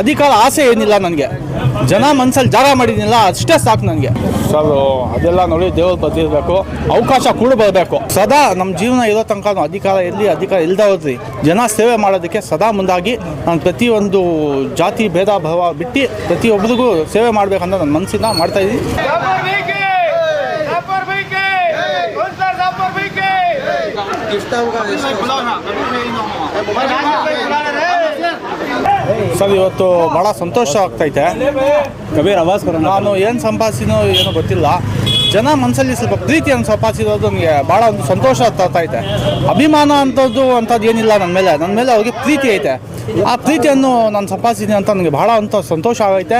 ಅಧಿಕಾರ ಆಸೆ ಏನಿಲ್ಲ ನನಗೆ. ಜನ ಮನಸ್ಸಲ್ಲಿ ಜಾಗ ಮಾಡಿದ್ದೀನಿಲ್ಲ ಅಷ್ಟೇ ಸಾಕು ನನಗೆ. ಸರ್ ಅದೆಲ್ಲ ನೋಡಿ ದೇವ್ರ ಬದಿರಬೇಕು ಅವಕಾಶ ಕೂಡ ಬರಬೇಕು. ಸದಾ ನಮ್ಮ ಜೀವನ ಇರೋ ತನಕ ಅಧಿಕಾರ ಎಲ್ಲಿ ಅಧಿಕಾರ ಇಲ್ಲದ ಹೋದ್ರಿ ಜನ ಸೇವೆ ಮಾಡೋದಕ್ಕೆ ಸದಾ ಮುಂದಾಗಿ ನಾನು ಪ್ರತಿಯೊಂದು ಜಾತಿ ಭೇದ ಭಾವ ಬಿಟ್ಟು ಪ್ರತಿಯೊಬ್ಬರಿಗೂ ಸೇವೆ ಮಾಡಬೇಕಂತ ನನ್ನ ಮನಸ್ಸಿನ ಮಾಡ್ತಾ ಇದ್ದೀನಿ. ಜಾಫರ್ ಸರ್, ಇವತ್ತು ಭಾಳ ಸಂತೋಷ ಆಗ್ತೈತೆ. ಕಬೀರ್ ಆವಾಜ್ ನಾನು ಏನು ಸಂಪಾದಿಸಿನೋ ಏನೋ ಗೊತ್ತಿಲ್ಲ. ಜನ ಮನಸ್ಸಲ್ಲಿ ಸ್ವಲ್ಪ ಪ್ರೀತಿಯನ್ನು ಸಂಪಾದಿಸಿರೋದು ನನಗೆ ಭಾಳ ಒಂದು ಸಂತೋಷ ತರ್ತೈತೆ ಅಭಿಮಾನ ಅಂಥದ್ದು ಅಂಥದ್ದು ಏನಿಲ್ಲ ನನ್ನ ಮೇಲೆ. ನನ್ನ ಮೇಲೆ ಅವ್ರಿಗೆ ಪ್ರೀತಿ ಐತೆ. ಆ ಪ್ರೀತಿಯನ್ನು ನಾನು ಸಂಪಾದಿಸಿದ್ದೀನಿ ಅಂತ ನನಗೆ ಭಾಳ ಅಂತ ಸಂತೋಷ ಆಗೈತೆ.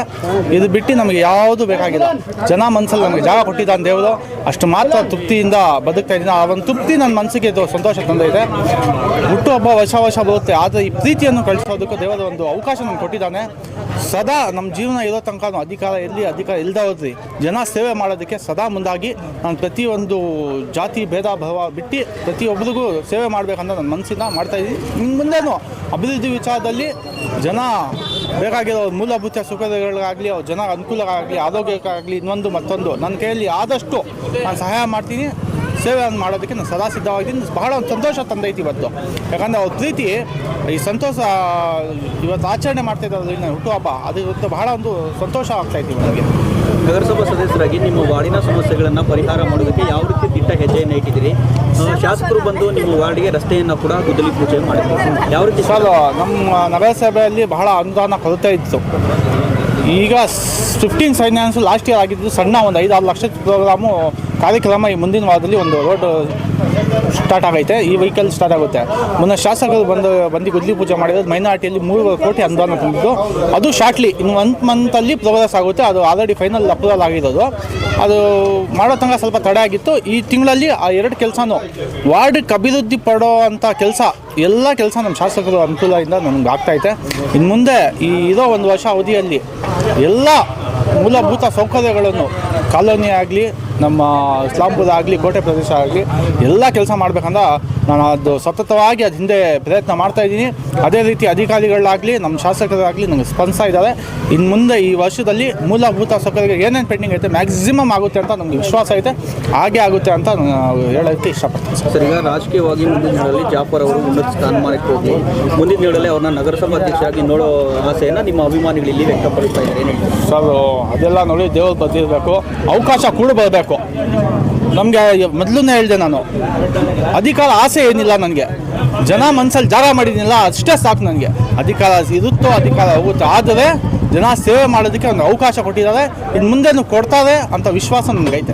ಇದು ಬಿಟ್ಟು ನಮಗೆ ಯಾವುದು ಬೇಕಾಗಿಲ್ಲ. ಜನ ಮನಸ್ಸಲ್ಲಿ ನಮಗೆ ಜಾಗ ಕೊಟ್ಟಿದ್ದಾನೆ ದೇವರು. ಅಷ್ಟು ಮಾತ್ರ ತೃಪ್ತಿಯಿಂದ ಬದುಕ್ತಾ ಇದ್ದೀನಿ. ಆ ಒಂದು ತೃಪ್ತಿ ನನ್ನ ಮನಸ್ಸಿಗೆ ಇದು ಸಂತೋಷ ತಂದೈತೆ. ಹುಟ್ಟುಹಬ್ಬ ವರ್ಷ ವರ್ಷ ಬರುತ್ತೆ. ಆದರೆ ಈ ಪ್ರೀತಿಯನ್ನು ಕಳಿಸೋದಕ್ಕೂ ದೇವರ ಒಂದು ಅವಕಾಶ ನಮ್ಗೆ ಕೊಟ್ಟಿದ್ದಾನೆ. ಸದಾ ನಮ್ಮ ಜೀವನ ಇರೋ ತನಕ ಅಧಿಕಾರ ಇರಲಿ, ಅಧಿಕಾರ ಇಲ್ಲದ ಹೋದ್ರಿ. ಜನ ಸೇವೆ ಮಾಡೋದಕ್ಕೆ ಸದಾ ಮುಂದಾಗಿ ನಾನು ಪ್ರತಿಯೊಂದು ಜಾತಿ, ಭೇದ, ಭಾವ ಬಿಟ್ಟು ಪ್ರತಿಯೊಬ್ಬರಿಗೂ ಸೇವೆ ಮಾಡಬೇಕಂತ ನನ್ನ ಮನಸ್ಸಿಂದ ಮಾಡ್ತಾ ಇದ್ದೀನಿ. ಇನ್ನು ಮುಂದೆನೂ ಅಭಿವೃದ್ಧಿ ವಿಚಾರದಲ್ಲಿ ಜನ ಬೇಕಾಗಿರೋ ಮೂಲಭೂತ ಸುಖಗಳಿಗಾಗಲಿ ಅವ್ರ ಜನ ಅನುಕೂಲಕ್ಕಾಗಲಿ, ಆರೋಗ್ಯಕ್ಕಾಗಲಿ ಇನ್ನೊಂದು ಮತ್ತೊಂದು ನನ್ನ ಕೈಯಲ್ಲಿ ಆದಷ್ಟು ನಾನು ಸಹಾಯ ಮಾಡ್ತೀನಿ. ಸೇವೆಯನ್ನು ಮಾಡೋದಕ್ಕೆ ನಾನು ಸದಾ ಸಿದ್ಧವಾಗಿದ್ದೀನಿ. ಬಹಳ ಒಂದು ಸಂತೋಷ ತಂದೈತಿ ಇವತ್ತು. ಯಾಕಂದರೆ ಅವ್ರ ಪ್ರೀತಿ ಈ ಸಂತೋಷ ಇವತ್ತು ಆಚರಣೆ ಮಾಡ್ತಾ ಇದ್ದಾರೆ ಹುಟ್ಟುಹಬ್ಬ ಅದು ಇವತ್ತು ಬಹಳ ಒಂದು ಸಂತೋಷ ಆಗ್ತಾಯಿತ್ತು ನನಗೆ. ನಗರಸಭಾ ಸದಸ್ಯರಾಗಿ ನಿಮ್ಮ ವಾರ್ಡಿನ ಸಮಸ್ಯೆಗಳನ್ನು ಪರಿಹಾರ ಮಾಡೋದಕ್ಕೆ ಯಾವ ರೀತಿ ದಿಟ್ಟ ಹೆಜ್ಜೆಯನ್ನು ಇಟ್ಟಿದ್ದೀರಿ? ಶಾಸಕರು ಬಂದು ನಿಮ್ಮ ವಾರ್ಡಿಗೆ ರಸ್ತೆಯನ್ನು ಕೂಡ ಗುದ್ದಲಿ ಪೂಜೆ ಮಾಡಿದ್ರು. ಯಾವ ರೀತಿ ಸರ್ ನಮ್ಮ ನಗರಸಭೆಯಲ್ಲಿ ಬಹಳ ಅನುದಾನ ಕೊರತೆ ಇತ್ತು. ಈಗ ಫಿಫ್ಟೀನ್ ಫೈನಾನ್ಸ್ ಲಾಸ್ಟ್ ಇಯರ್ ಆಗಿದ್ದು ಸಣ್ಣ ಒಂದು ಐದಾರು ಲಕ್ಷ ಪ್ರೋಗ್ರಾಮು ಕಾರ್ಯಕ್ರಮ ಈ ಮುಂದಿನ ವಾರದಲ್ಲಿ ಒಂದು ರೋಡ್ ಸ್ಟಾರ್ಟ್ ಆಗೈತೆ. ಈ ವೆಹಿಕಲ್ ಸ್ಟಾರ್ಟ್ ಆಗುತ್ತೆ. ಮುನ್ನ ಶಾಸಕರು ಬಂದು ಬಂದು ಗುದ್ಲಿ ಪೂಜೆ ಮಾಡಿರೋದು ಮೈನಾರಿಟಿಯಲ್ಲಿ ಮೂರು ಕೋಟಿ ಅನುದಾನ ತಂದಿದ್ದು ಅದು ಶಾರ್ಟ್ಲಿ ಇನ್ನು ಒಂದು ಮಂತಲ್ಲಿ ಪ್ರೋಗ್ರೆಸ್ ಆಗುತ್ತೆ. ಅದು ಆಲ್ರೆಡಿ ಫೈನಲ್ ಅಪ್ರೂವಲ್ ಆಗಿರೋದು. ಅದು ಮಾಡೋ ತನಕ ಸ್ವಲ್ಪ ತಡೆ ಆಗಿತ್ತು. ಈ ತಿಂಗಳಲ್ಲಿ ಆ ಎರಡು ಕೆಲಸನೂ ವಾರ್ಡ್ಗೆ ಅಭಿವೃದ್ಧಿ ಪಡೋ ಅಂಥ ಕೆಲಸ, ಎಲ್ಲ ಕೆಲಸ ನಮ್ಮ ಶಾಸಕರು ಅನುಕೂಲದಿಂದ ನಮ್ಗೆ ಆಗ್ತೈತೆ ಇನ್ನು ಮುಂದೆ ಈ ಇರೋ ಒಂದು ವರ್ಷ ಅವಧಿಯಲ್ಲಿ ಎಲ್ಲ ಮೂಲಭೂತ ಸೌಕರ್ಯಗಳನ್ನು, ಕಾಲೋನಿ ಆಗಲಿ ನಮ್ಮ ಇಸ್ಲಾಂಪುರ ಆಗಲಿ ಕೋಟೆ ಪ್ರದೇಶ ಆಗಲಿ ಎಲ್ಲ ಕೆಲಸ ಮಾಡಬೇಕಂತ ನಾನು ಅದು ಸತತವಾಗಿ ಅದು ಹಿಂದೆ ಪ್ರಯತ್ನ ಮಾಡ್ತಾ ಇದ್ದೀನಿ. ಅದೇ ರೀತಿ ಅಧಿಕಾರಿಗಳಾಗಲಿ ನಮ್ಮ ಶಾಸಕರಾಗಲಿ ನನಗೆ ಸ್ಪಂದಿಸ್ತಾ ಇದ್ದಾರೆ. ಇನ್ನು ಮುಂದೆ ಈ ವರ್ಷದಲ್ಲಿ ಮೂಲಭೂತ ಸೌಕರ್ಯ ಏನೇನು ಪೆಂಡಿಂಗ್ ಐತೆ ಮ್ಯಾಕ್ಸಿಮಮ್ ಆಗುತ್ತೆ ಅಂತ ನಮಗೆ ವಿಶ್ವಾಸ ಐತೆ. ಹಾಗೆ ಆಗುತ್ತೆ ಅಂತ ನಾನು ಹೇಳೋದಕ್ಕೆ ಇಷ್ಟಪಡ್ತೀನಿ. ಸರ್ ಈಗ ರಾಜಕೀಯವಾಗಿ ಮುಂದಿನ ದಿನಗಳಲ್ಲಿ ಜಾಫರ್ ಅವರು ಉನ್ನತ ಸ್ಥಾನಮಾನಕ್ಕೆ ಹೋಗಿ ಮುಂದಿನ ದಿನಗಳಲ್ಲಿ ಅವ್ರನ್ನ ನಗರಸಭಾ ಅಧ್ಯಕ್ಷರಾಗಿ ನೋಡೋ ಆಸೆಯನ್ನು ನಿಮ್ಮ ಅಭಿಮಾನಿಗಳು ಇಲ್ಲಿ ವ್ಯಕ್ತಪಡಿಸ್ತಾ ಇದ್ದಾರೆ? ಸರ್ ಅದೆಲ್ಲ ನೋಡಿ ದೇವರು ಬದಲಿರಬೇಕು ಅವಕಾಶ ಕೂಡ ಬರಬೇಕು. ನಮಗೆ ಮೊದಲನೇ ಹೇಳಿದೆ ನಾನು. ಅಧಿಕಾರ ಆಸೆ ಏನಿಲ್ಲ ನನಗೆ. ಜನ ಮನಸ್ಸಲ್ಲಿ ಜಾಗ ಮಾಡಿದ್ದೀನಿಲ್ಲ ಅಷ್ಟೇ ಸಾಕು ನನಗೆ. ಅಧಿಕಾರ ಇರುತ್ತೋ, ಅಧಿಕಾರ ಹೋಗುತ್ತೋ, ಆದರೆ ಜನ ಸೇವೆ ಮಾಡೋದಕ್ಕೆ ಒಂದು ಅವಕಾಶ ಕೊಟ್ಟಿದ್ದಾರೆ. ಇನ್ನು ಮುಂದೆನೂ ಕೊಡ್ತಾರೆ ಅಂತ ವಿಶ್ವಾಸ ನನಗೈತೆ